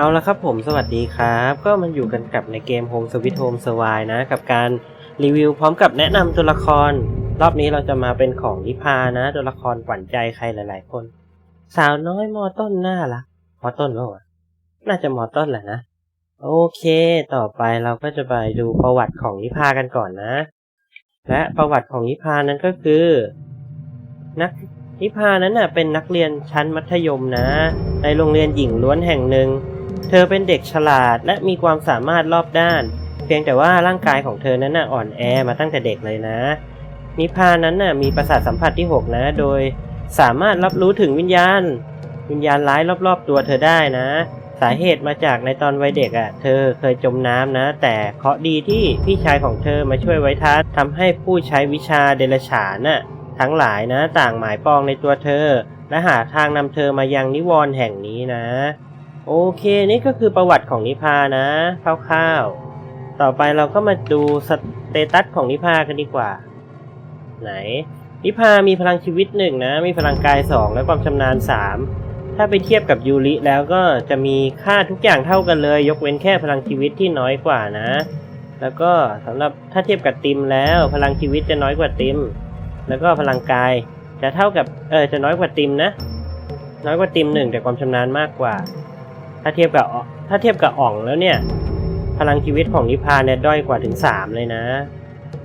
เอาละครับผมสวัสดีครับ ก็มันอยู่กันกับในเกม Home Sweet Home s w i นะ กับการรีวิวพร้อมกับแนะนำตัวละคร รอบนี้เราจะมาเป็นของนิพานะ ตัวละครขวัญใจใครหลาย ๆ คน สาวน้อยมอต้นน่ารักมอต้นวะน่าจะมอต้นแหละนะ โอเค ต่อไปเราก็จะไปดูประวัติของนิพากันก่อนนะ และประวัติของนิพานั้นก็คือ นักนิพานั้นน่ะเป็นนักเรียนชั้นมัธยมนะ ในโรงเรียนหญิงล้วนแห่งหนึ่ง เธอเป็นเด็กฉลาดและมีความสามารถรอบด้าน เพียงแต่ว่าร่างกายของเธอนั้นน่ะอ่อนแอมาตั้งแต่เด็กเลยนะ นิพานั้นน่ะมีประสาทสัมผัสที่ 6 นะ โดยสามารถรับรู้ถึงวิญญาณ วิญญาณร้ายรอบๆ ตัวเธอได้นะ สาเหตุมาจากในตอนวัยเด็กอะ่ะ เธอเคยจมน้ำนะ แต่เคราะดีที่พี่ชายของเธอมาช่วยไว้ทัดทำให้ผู้ใช้วิชาเดรฉานน่ะทั้งหลายนะ ต่างหมายปองในตัวเธอ และหาทางนำเธอมายังนิวรณ์แห่งนี้นะ โอเคนี่ก็คือประวัติของนิพานะคร่าวๆ ต่อไปเราก็มาดูสเตตัสของนิพากันดีกว่า ไหน นิพามีพลังชีวิตหนึ่งนะ มีพลังกายสองและความชำนาญสามถ้าไปเทียบกับยูริแล้วก็จะมีค่าทุกอย่างเท่ากันเลย ยกเว้นแค่พลังชีวิตที่น้อยกว่านะ แล้วก็สำหรับถ้าเทียบกับติมแล้ว พลังชีวิตจะน้อยกว่าติม แล้วก็พลังกายจะเท่ากับเออจะน้อยกว่าติมนะ น้อยกว่าติมหนึ่งแต่ความชำนาญมากกว่า ถ้าเทียบกับถ้าเทียบกับอ่องแล้วเนี่ย พลังชีวิตของนิพาเนี่ยด้อยกว่าถึงสามเลยนะ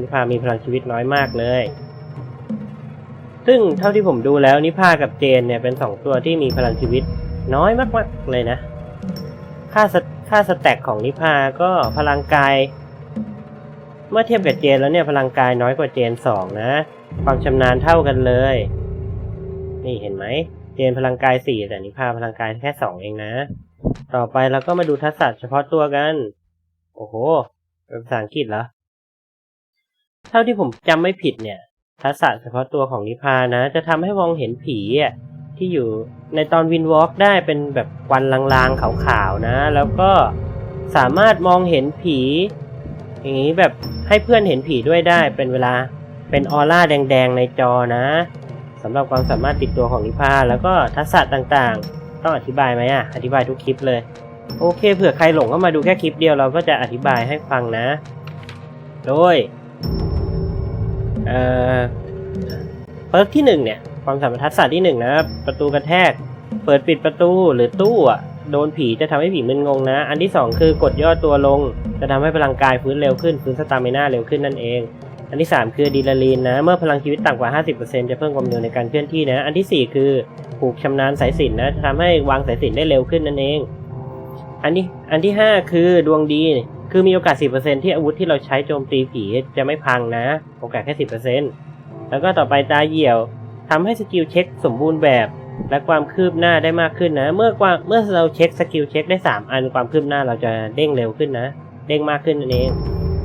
นิพามีพลังชีวิตน้อยมากเลย ซึ่งเท่าที่ผมดูแล้วนิพากับเจนเนี่ยเป็นสองตัวที่มีพลังชีวิตน้อยมากๆเลยนะ ค่าสค่าสแต็กของนิพาก็พลังกาย เมื่อเทียบกับเจนแล้วเนี่ยพลังกายน้อยกว่าเจนสองนะ ความชำนาญเท่ากันเลย นี่เห็นไหมเจนพลังกายสี่แต่นิพาพลังกายแค่สองเองนะ ต่อไปเราก็มาดูทักษะเฉพาะตัวกัน โอ้โหเป็นภาษาอังกฤษเหรอ เท่าที่ผมจำไม่ผิดเนี่ย ทักษะเฉพาะตัวของนิพานะ จะทำให้มองเห็นผีอะที่อยู่ในตอนวินวอล์กได้เป็นแบบควันลางๆขาวๆนะ แล้วก็สามารถมองเห็นผี อย่างนี้แบบให้เพื่อนเห็นผีด้วยได้เป็นเวลาเป็นออร่าแดงๆในจอนะสำหรับความสามารถติดตัวของนิพาแล้วก็ทักษะต่างๆ ต้องอธิบายไหมอะ อธิบายทุกคลิปเลย โอเค เผื่อใครหลงเข้ามาดูแค่คลิปเดียวเราก็จะอธิบายให้ฟังนะ โดย เอ่อเปิร์กที่หนึ่งเนี่ย ความสามารถทักษะที่หนึ่งนะ ประตูกระแทก เปิดปิดประตูหรือตู้อะ โดนผีจะทำให้ผีมึนงงนะ อันที่สองคือกดย่อตัวลง จะทำให้พลังกายฟื้นเร็วขึ้นฟื้นสตามิน่าเร็วขึ้นนั่นเอง อันที่ 3 คือดีลาลีนนะ เมื่อพลังชีวิตต่ำกว่า 50%จะเพิ่มความเร็วในการเคลื่อนที่นะ อันทีสี่4 คือผูกชำนาญสายสิญจนนะทำให้วางสายสิญจนได้เร็วขึ้นนั่นเอง อันที่อันที่ 5 คือดวงดี คือมีโอกาส 10%ที่อาวุธที่เราใช้โจมตีผีจะไม่พังนะ โอกาสแค่ 10%แล้วก็ต่อไปตาเหี่ยวทำให้สกิลเช็คสมบูรณ์แบบ และความคืบหน้าได้มากขึ้นนะ เมื่อกว่าเมื่อเราเช็คสกิลเช็คได้ 3 อันความคืบหน้าเราจะเด้งเร็วขึ้นนะ เด้งมากขึ้นนั่นเอง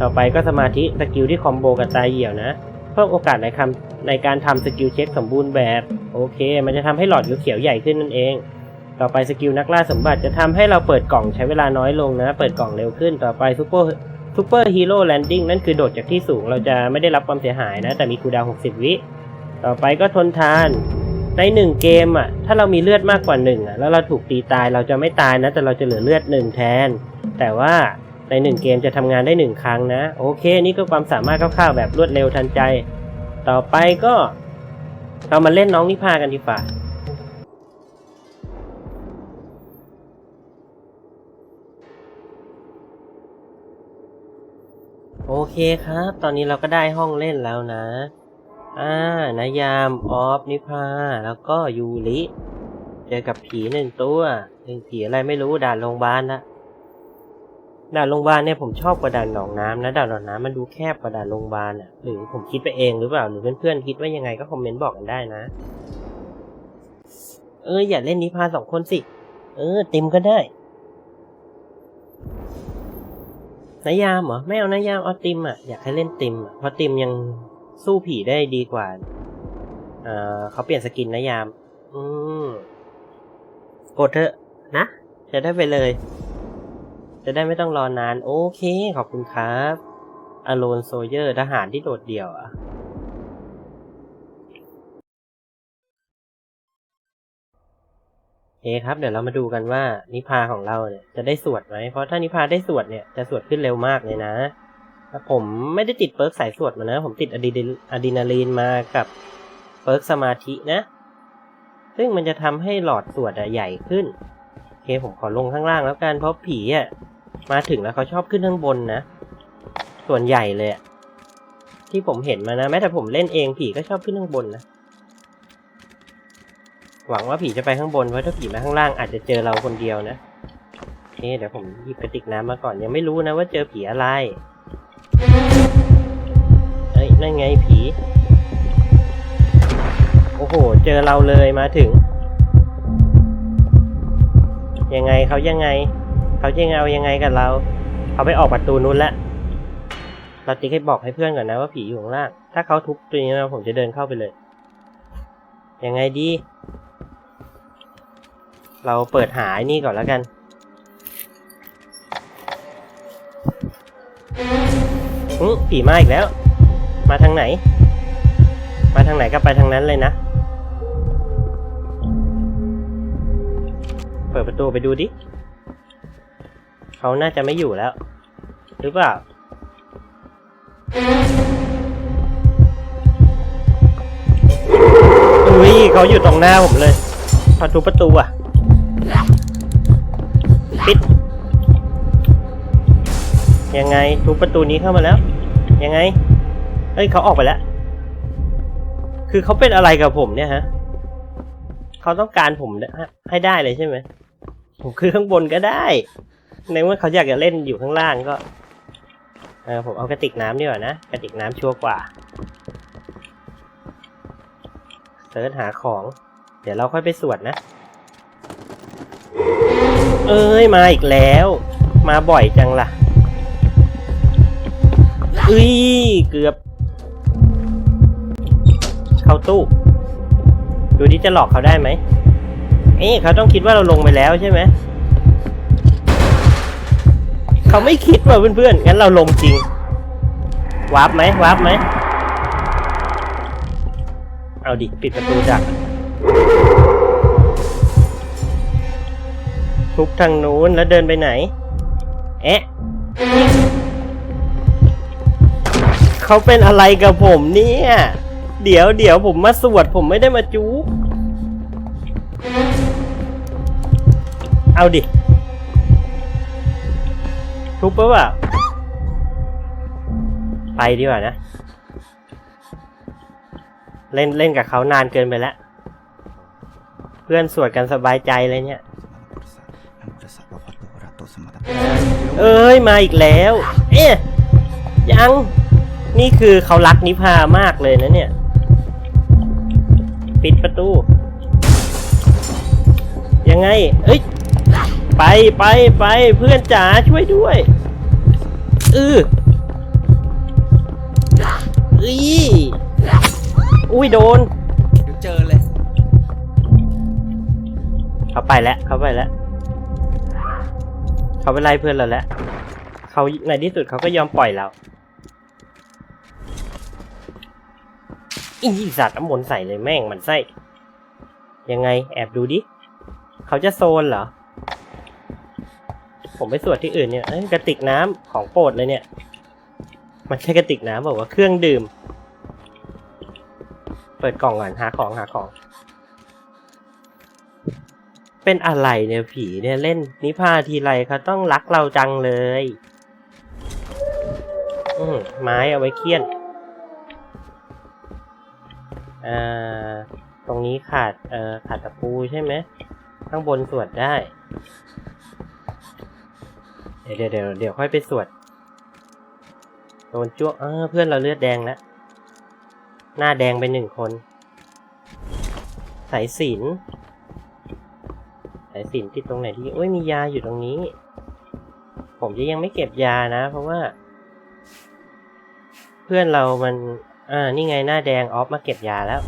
ต่อไปก็สมาธิสกิลที่คอมโบกับตาเหี่ยวนะเพิ่มโอกาสในคำในการทำสกิลเช็คสมบูรณ์แบบ โอเค มันจะทำให้หลอดเขียวใหญ่ขึ้นนั่นเอง ต่อไปสกิลนักล่าสมบัติจะทำให้เราเปิดกล่องใช้เวลาน้อยลงนะ เปิดกล่องเร็วขึ้น ต่อไปซูเปอร์ซูเปอร์ฮีโร่แลนดิ้งนั่นคือโดดจากที่สูงเราจะไม่ได้รับความเสียหายนะ แต่มีคูดาว 60 วิ ต่อไปก็ทนทานในหนึ่งเกมอะ ถ้าเรามีเลือดมากกว่าหนึ่งอะ แล้วเราถูกตีตายเราจะไม่ตายนะ แต่เราจะเหลือเลือดหนึ่งแทน แต่ว่า ในหนึ่งเกมจะทำงานได้หนึ่งครั้งนะ โอเค นี่ก็ความสามารถคร่าวๆแบบรวดเร็วทันใจ ต่อไปก็ เรามาเล่นน้องนิพากันดีกว่าโอเคครับ ตอนนี้เราก็ได้ห้องเล่นแล้วนะ อ่านายามออฟนิพา แล้วก็ยูริ เจอกับผีหนึ่งตัวหนึ่งผีอะไรไม่รู้ด่านโรงพยาบาลนะ ด่านโรงพยาบาลเนี่ยผมชอบกว่าด่านหนองน้ำนะด่านหนองน้ำมันดูแคบกว่าด่านโรงพยาบาลอะหรือผมคิดไปเองหรือเปล่าหรือเพื่อนๆคิดว่ายังไงก็คอมเมนต์บอกกันได้นะ เอออย่าเล่นนิพาสองคนสิ เออ ติมก็ได้นายามเหรอไม่เอานายามเอาติมอะอยากให้เล่นติมเพราะติมยังสู้ผีได้ดีกว่าเอ่อเขาเปลี่ยนสกินนายาม อืมกดเถอะนะ จะได้ไปเลย จะได้ไม่ต้องรอนาน โอเค ขอบคุณครับอโลนโซเยอร์ทหารที่โดดเดี่ยวอะเคครับ เดี๋ยวเรามาดูกันว่านิพาของเราเนี่ยจะได้สวดไหม เพราะถ้านิพาได้สวดเนี่ยจะสวดขึ้นเร็วมากเลยนะแต่ผมไม่ได้ติดเปิร์กสายสวดมานะ ผมติดอะดรีอะดรีนาลีนมากับเปิร์กสมาธินะ ซึ่งมันจะทำให้หลอดสวดใหญ่ขึ้น ผมขอลงข้างล่างแล้วกันเพราะผีอะมาถึงแล้วเขาชอบขึ้นข้างบนนะ ส่วนใหญ่เลยที่ผมเห็นมานะแม้แต่ผมเล่นเองผีก็ชอบขึ้นข้างบนนะหวังว่าผีจะไปข้างบนเพราะถ้าผีมาข้างล่างอาจจะเจอเราคนเดียวนะโอเคเดี๋ยวผมหยิบกระติกน้ำมาก่อนยังไม่รู้นะว่าเจอผีอะไรเอ้ยนั่นไงผี โอ้โห เจอเราเลยมาถึง ยังไงเขายังไง เขาจะเอายังไงกับเรา เขาไปออกประตูนู้นแล้วเราติ๊กให้บอกให้เพื่อนก่อนนะว่าผีอยู่ข้างล่าง ถ้าเขาทุบตัวนี้นะผมจะเดินเข้าไปเลย ยังไงดี เราเปิดหาไอ้นี่ก่อนแล้วกันอืผีมาอีกแล้ว มาทางไหน มาทางไหนก็ไปทางนั้นเลยนะ เปิดประตูไปดูดิ เขาน่าจะไม่อยู่แล้ว หรือเปล่า อุ้ยเขาอยู่ตรงหน้าผมเลยพอทุบประตูอะ ปิด ยังไงทุบประตูนี้เข้ามาแล้ว ยังไงเอ้ยเขาออกไปแล้ว คือเขาเป็นอะไรกับผมเนี่ยฮะ เขาต้องการผมให้ได้เลยใช่ไหม ผมคือข้างบนก็ได้ ในเมื่อเขาอยากจะเล่นอยู่ข้างล่างก็เออผมเอากระติกน้ำดีกว่านะกระติกน้ำชัวร์กว่าเสิร์ชหาของ เดี๋ยวเราค่อยไปสวดนะ เอ้ยมาอีกแล้ว มาบ่อยจังล่ะเอ้ยเกือบ เข้าตู้ ดูดิจะหลอกเขาได้ไหม เอ๊ะเขาต้องคิดว่าเราลงไปแล้วใช่ไหม เขาไม่คิดว่าเพื่อนๆ งั้นเราลงจริง วาร์ปไหมวาร์ปไหม เอาดิ ปิดประตูดักทุบทางนู้นแล้วเดินไปไหน เอ๊ะ เขาเป็นอะไรกับผมเนี่ย เดี๋ยวเดี๋ยวผมมาสวดผมไม่ได้มาจู๊ เอาดิ ทุบปะวะไปดีกว่านะ เล่นเล่นกับเขานานเกินไปแล้ว เพื่อนสวดกันสบายใจเลยเนี่ย เอ้ยมาอีกแล้ว เอ๊ะยัง นี่คือเขารักนิพามากเลยนะเนี่ย ปิดประตู ยังไง เอ้ย ไปไปไปเพื่อนจ๋าช่วยด้วยอืออีอุ้ยโดนเดี๋ยวเจอเลย เขาไปแล้วเขาไปแล้วเขาไปไล่เพื่อนเราแล้วเขาในที่สุดเขาก็ยอมปล่อยเราอีสัตว์น้ำมนต์ใส่เลยแม่งมันไส้ยังไงแอบดูดิ เขาจะโซนเหรอ ผมไปสวดที่อื่นเนี่ยกระติกน้ำของโปรดเลยเนี่ย มันใช่กระติกน้ำบอกว่าเครื่องดื่ม เปิดกล่องก่อนหาของหาของ เป็นอะไรเนี่ยผีเนี่ยเล่นนิพาทีไรเขาต้องรักเราจังเลย อืมไม้เอาไว้เคี่ยนอ่าตรงนี้ขาดเอ่อขาดตะปูใช่ไหมข้างบนสวดได้ เดี๋ยวเดี๋ยวเดี๋ยวค่อยไปสวดโดนจ้วงเออเพื่อนเราเลือดแดงแล้ว หน้าแดงไปหนึ่งคน สายสินสายสินติดตรงไหนที่โอ้ยมียาอยู่ตรงนี้ ผมจะยังไม่เก็บยานะ เพราะว่า เพื่อนเรามัน อ่า นี่ไงหน้าแดงออฟมาเก็บยาแล้ว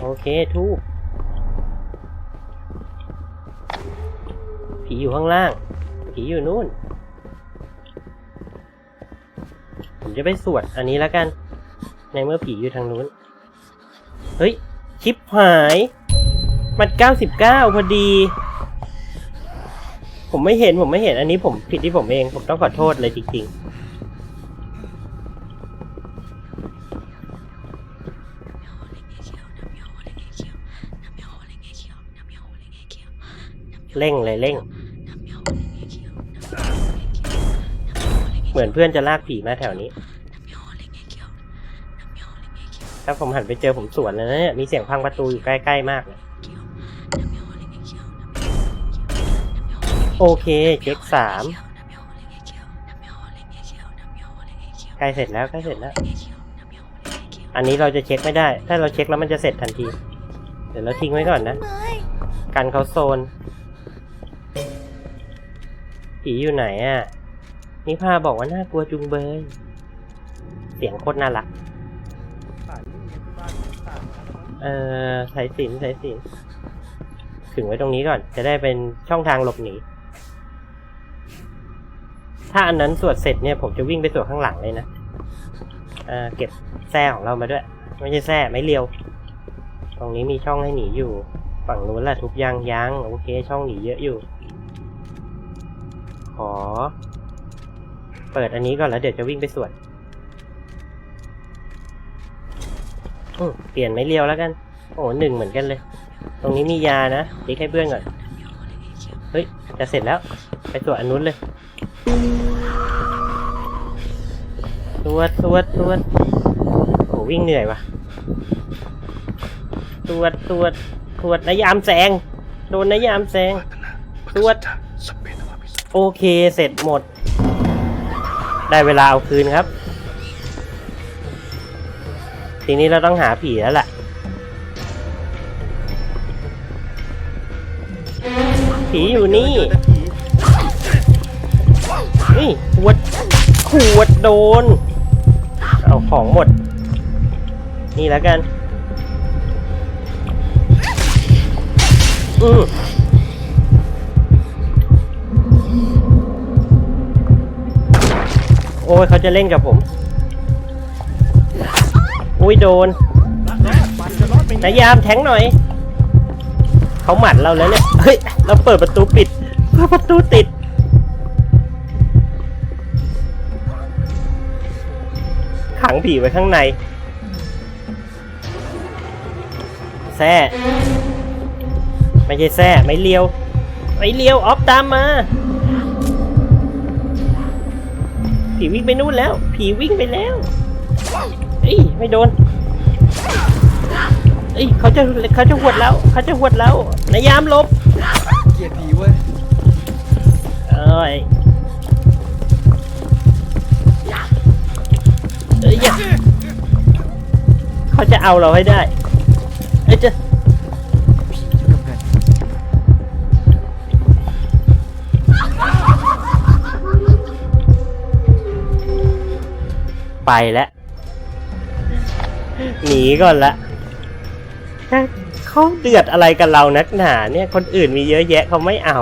โอเคทูบผีอยู่ข้างล่าง ผีอยู่นู่น ผมจะไปสวดอันนี้แล้วกัน ในเมื่อผีอยู่ทางนู้น เฮ้ย ชิปหาย มันเก้าสิบเก้าพอดี ผมไม่เห็นผมไม่เห็นอันนี้ผมผิดที่ผมเอง ผมต้องขอโทษเลยจริงๆเร่งเลยเร่ง เหมือนเพื่อนจะลากผีมาแถวนี้ ถ้าผมหันไปเจอผมสวนเลยนะเนี่ยมีเสียงพังประตูอยู่ใกล้ๆมากเลยโอเคเช็คสามใกล้เสร็จแล้วใกล้เสร็จแล้ว อันนี้เราจะเช็คไม่ได้ ถ้าเราเช็คแล้วมันจะเสร็จทันที เดี๋ยวเราทิ้งไว้ก่อนนะ กันเขาโซนผีอยู่ไหนอะ นิพาบอกว่าน่ากลัวจุงเบย เสียงโคตรน่ารักเอ่อสายสินสายสินถึงไว้ตรงนี้ก่อน จะได้เป็นช่องทางหลบหนี ถ้าอันนั้นสวดเสร็จเนี่ย ผมจะวิ่งไปสวดข้างหลังเลยนะ เอ่าเก็บแส้ของเรามาด้วย ไม่ใช่แส้ไม่เลียว ตรงนี้มีช่องให้หนีอยู่ ฝั่งนู้นแหละทุบยางยางโอเค ช่องหนีเยอะอยู่ ขอ เปิดอันนี้ก่อนแล้วเดี๋ยวจะวิ่งไปสวดอืมเปลี่ยนไม่เลียวแล้วกัน โอ้หนึ่งเหมือนกันเลย ตรงนี้มียานะติ๊กให้เพื่อนก่อน เฮ้ย จะเสร็จแล้ว ไปสวดอันนู้นเลยสวดสวดสวดโอ้วิ่งเหนื่อยว่ะสวดสวดสวดนายามแสงโดนนายามแสงสวดโอเค เสร็จหมด ได้เวลาเอาคืนครับ ทีนี้เราต้องหาผีแล้วแหละผีอยู่นี่นี่ขวดขวดโดน เอาของหมด นี่แล้วกัน อือ อ้ยเขาจะเล่นกับผม อุ้ยโดนนายยามแทงหน่อย เขาหมัดเราแล้วเนี่ย เฮ้ย เราเปิดประตูปิดเปิดประตูติด ขังผีไว้ข้างใน แซ่ ไม่ใช่แซ่ ไม่เลียว ไม่เลียว ออฟตามมา ผีวิ่งไปนู่นแล้ว ผีวิ่งไปแล้วเอ้ยไม่โดนเอ้ยเขาจะเขาจะหวดแล้วเขาจะหวดแล้วนายยามหลบเกลียดผีเว้ยเอ้ยเอ้ยอย่าเขาจะเอาเราให้ได้เอ้ยจะ ไปแล้วหนีก่อนละเขาเดือดอะไรกับเรานักหนาเนี่ยคนอื่นมีเยอะแยะเขาไม่เอา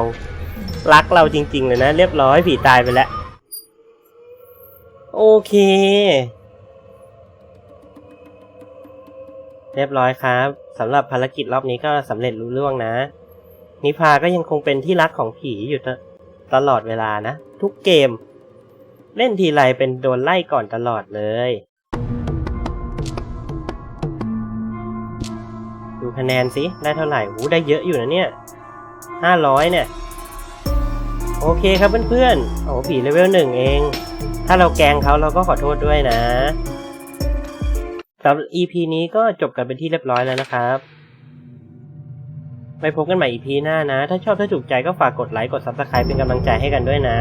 รักเราจริง ๆ เลยนะ เรียบร้อยผีตายไปแล้ว โอเค เรียบร้อยครับสำหรับภารกิจรอบนี้ก็สำเร็จรุ่ล่วงนะ นิพาก็ยังคงเป็นที่รักของผีอยู่ตตลอดเวลานะ ทุกเกม เล่นทีไรเป็นโดนไล่ก่อนตลอดเลย ดูคะแนนสิ ได้เท่าไหร่หูได้เยอะอยู่นะเนี่ยห้าร้อยเนี่ย โอเคครับเพื่อนๆ โอ้ผีเลเวลหนึ่งเอง ถ้าเราแกงเขาเราก็ขอโทษด้วยนะสำหรับ EP นี้ก็จบกันเป็นที่เรียบร้อยแล้วนะครับไปพบกันใหม่ EP หน้านะ ถ้าชอบถ้าถูกใจก็ฝากกดไลค์ กด Subscribe เป็นกำลังใจให้กันด้วยนะ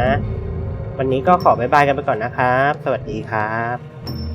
วันนี้ก็ขอบายบายกันไปก่อนนะครับ สวัสดีครับ